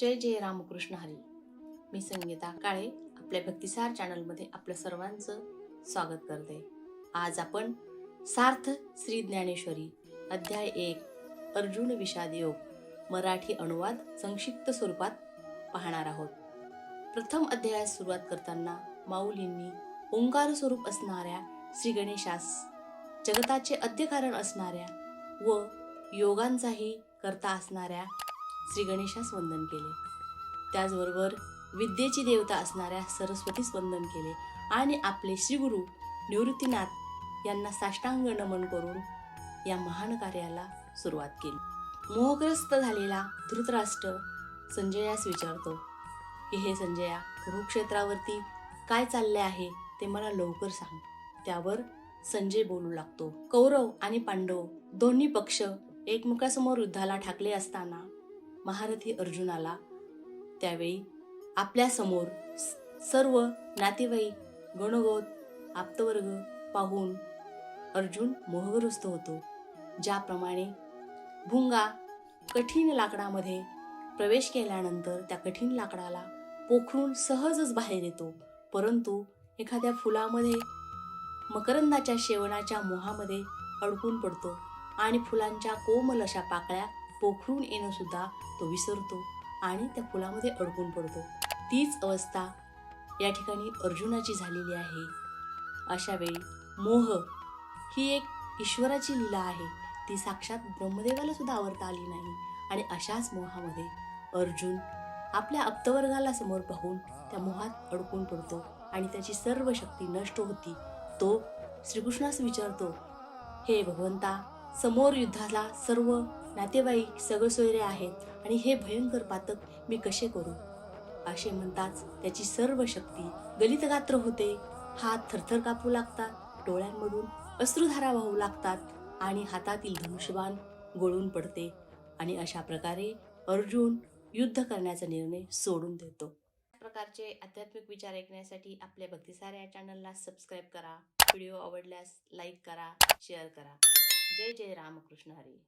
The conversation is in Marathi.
जय जय रामकृष्ण हरी. मी संगीता काळे आपल्या भक्तिसार चॅनलमध्ये आपल्या सर्वांचं स्वागत करते. आज आपण सार्थ श्री ज्ञानेश्वरी अध्याय एक अर्जुन विषाद योग मराठी अनुवाद संक्षिप्त स्वरूपात पाहणार आहोत. प्रथम अध्यायास सुरुवात करताना माऊलींनी ओंकार स्वरूप असणाऱ्या श्री गणेशास जगताचे अध्यकारण असणाऱ्या व योगांचाही करता असणाऱ्या श्री गणेशास वंदन केले. त्याचबरोबर विद्येची देवता असणाऱ्या सरस्वतीस वंदन केले आणि आपले श्रीगुरु निवृत्तीनाथ यांना साष्टांग नमन करून या महान कार्याला सुरुवात केली. मोहग्रस्त झालेला धृतराष्ट्र संजयास विचारतो की हे संजया कुरुक्षेत्रावरती काय चालले आहे ते मला लवकर सांग त्यावर संजय बोलू लागतो कौरव आणि पांडव दोन्ही पक्ष एकमेकासमोर युद्धाला ठाकले असताना महारथी अर्जुनाला त्यावेळी आपल्यासमोर सर्व नातेवाईक गणगोत आप्तवर्ग पाहून अर्जुन मोहग्रस्त होतो ज्याप्रमाणे भुंगा कठीण लाकडामध्ये प्रवेश केल्यानंतर त्या कठीण लाकडाला पोखरून सहजच बाहेर येतो. परंतु एखाद्या फुलामध्ये मकरंदाच्या शेवणाच्या मोहामध्ये अडकून पडतो आणि फुलांच्या कोमल अशा पाकळ्या पोखरून येणं सुद्धा तो विसरतो आणि त्या पुलामध्ये अडकून पडतो. तीच अवस्था या ठिकाणी अर्जुनाची झालेली आहे. अशा वेळी मोह ही एक ईश्वराची लीला आहे. ती साक्षात ब्रह्मदेवाला सुद्धा आवरता आली नाही आणि अशाच मोहामध्ये अर्जुन आपल्या अप्तवर्गाला समोर पाहून त्या मोहात अडकून पडतो आणि त्याची सर्व शक्ती नष्ट होती. तो श्रीकृष्णास विचारतो हे भगवंता समोर युद्धाला सर्व नातेवाईक सगळं सोयरे आहेत आणि हे भयंकर पातक मी कसे करू? असे म्हणताच त्याची सर्व शक्ती गलितगात्र होते. हात थरथर कापू लागतात डोळ्यांमधून अश्रुधारा वाहू लागतात आणि हातातील धनुष्यबाण गळून पडते आणि अशा प्रकारे अर्जुन युद्ध करण्याचा निर्णय सोडून देतो. प्रकारचे आध्यात्मिक विचार ऐकण्यासाठी आपल्या भक्तिसार या चॅनलला सबस्क्राईब करा. व्हिडिओ आवडल्यास लाईक करा शेअर करा. जय जय रामकृष्ण हरी.